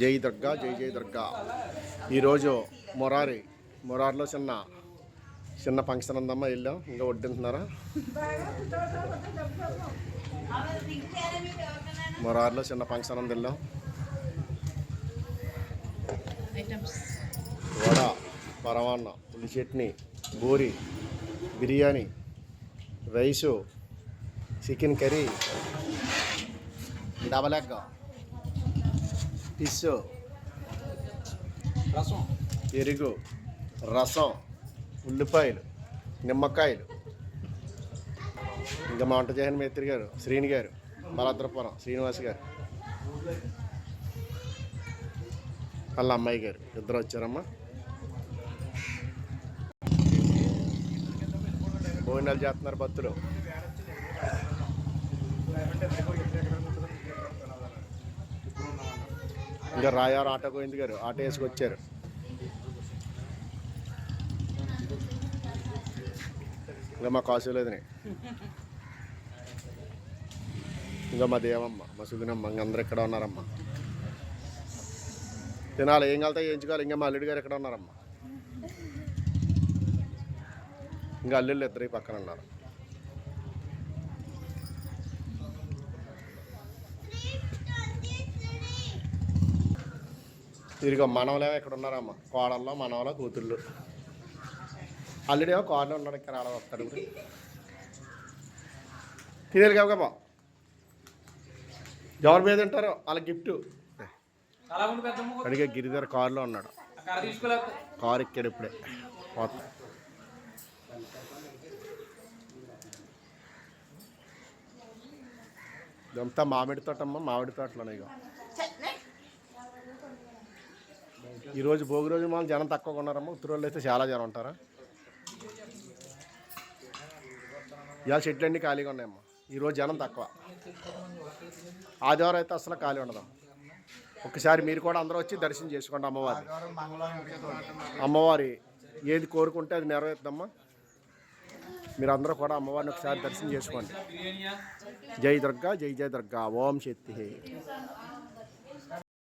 జై దుర్గా జై జై దుర్గా. ఈరోజు మొరారి మొరారిలో చిన్న చిన్న ఫంక్షన్ ఉందమ్మా వెళ్ళాం. ఇంకా వడ్డింటున్నారా మొరారిలో చిన్న ఫంక్షన్ ఉంది వెళ్ళాం. వడ పరవాన్న పులి chutney బూరి biryani rice chicken curry double egg. Fish rasam. పెరుగు రసం ఉల్లిపాయలు నిమ్మకాయలు. ఇంకా మా వంట చేసిన మేత్రి గారు శ్రీని గారు బలద్రపురం శ్రీనివాస్ గారు. వాళ్ళ అమ్మాయి గారు ఇద్దరు వచ్చారమ్మా. భోజనాలు చేస్తున్నారు భక్తులు. ఇంకా రాయారు ఆటో గోవింద్ గారు. ఆటో వేసుకొచ్చారు. ఇంకా మా కాసు లేదని ఇంకా మా దేవమ్మ మా సుగునమ్మ ఇంకా అందరు ఇక్కడ ఉన్నారమ్మా? తినాలి ఏం కలితే చేయించుకోవాలి ఇంకా మా అల్లుడి గారు ఎక్కడ ఉన్నారమ్మ? ఇంకా అల్లుళ్ళు ఇద్దరు ఈ పక్కన ఉన్నారు. ఇదిగో మనవలేమో ఇక్కడ ఉన్నారమ్మా. కోడల్లో మనవల కూతుళ్ళు. అల్లుడేమో కార్లో ఉన్నాడు ఇక్కడ ఆడ వస్తాడు. తినేది కాబా ఎవరి మీద తింటారో వాళ్ళ గిఫ్ట్. అడిగే గిరిధర్ కారులో ఉన్నాడు. కారు ఎక్కాడు ఇప్పుడే. పోతా. ఇదంతా మామిడి తోటమ్మ మామిడి తోటలోనే ఇక ఈరోజు భోగి రోజు మనం జనం తక్కువగా ఉన్నారమ్మా. ఉత్తర అయితే చాలా జనం ఉంటారా? ఇవాళ చెట్లు అన్నీ ఖాళీగా ఉన్నాయమ్మా. ఈరోజు జనం తక్కువ. ఆదివారం అయితే అసలు ఖాళీ ఉండదమ్మా ఒకసారి మీరు కూడా అందరూ వచ్చి దర్శనం చేసుకోండి అమ్మవారి అమ్మవారి ఏది కోరుకుంటే అది నెరవేరుద్దమ్మా మీరు అందరూ కూడా అమ్మవారిని ఒకసారి దర్శనం చేసుకోండి. జై దుర్గా జై జై దుర్గా. ఓం శక్తి